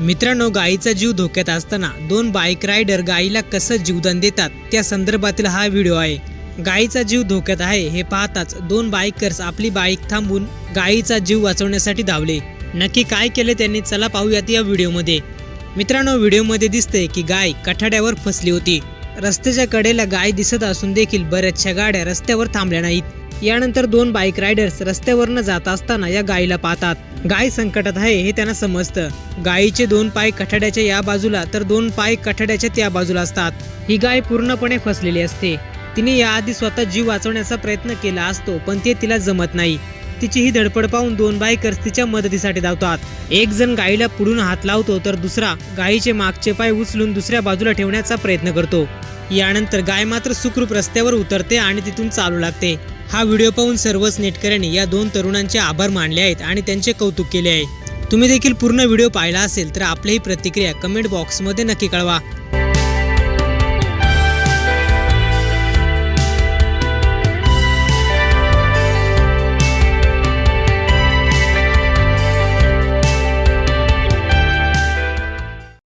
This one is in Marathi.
मित्रांनो गायीचा जीव धोक्यात असताना दोन बाईक रायडर गायीला कसं जीवदान देतात त्या संदर्भातील हा व्हिडिओ आहे. गायीचा जीव धोक्यात आहे हे पाहताच दोन बाईकर्स आपली बाईक थांबून गायीचा जीव वाचवण्यासाठी धावले. नक्की काय केले त्यांनी चला पाहूयात या व्हिडिओमध्ये. मित्रांनो व्हिडिओमध्ये दिसतंय की गाय कठाड्यावर फसली होती. रस्त्याच्या कडेला गाय दिसत असून देखील बऱ्याचशा गाड्या रस्त्यावर थांबल्या नाहीत. यानंतर दोन बाईक रायडर्स रस्त्यावरनं जात असताना या गायीला पाहतात. गाय संकटात आहे हे त्यांना समजतं. गायीचे दोन पाय कठाड्याच्या या बाजूला तर दोन पाय कठाड्याच्या त्या बाजूला असतात. ही गाय पूर्णपणे फसलेली असते. तिने याआधी स्वतः जीव वाचवण्याचा प्रयत्न केला असतो पण ते तिला जमत नाही. तिची ही धडपड पाहून दोन बायकर्स तिच्या मदतीसाठी धावतात. एक जण गायीला पुढून हात लावतो तर दुसरा गायीचे मागचे पाय उचलून दुसऱ्या बाजूला ठेवण्याचा प्रयत्न करतो. यानंतर गाय मात्र सुखरूप रस्त्यावर उतरते आणि तिथून चालू लागते. हा व्हिडिओ पाहून सर्वच नेटकऱ्यांनी या दोन तरुणांचे आभार मानले आहेत आणि त्यांचे कौतुक केले आहे. तुम्ही देखील पूर्ण व्हिडिओ पाहिला असेल तर आपलीही प्रतिक्रिया कमेंट बॉक्समध्ये नक्की कळवा.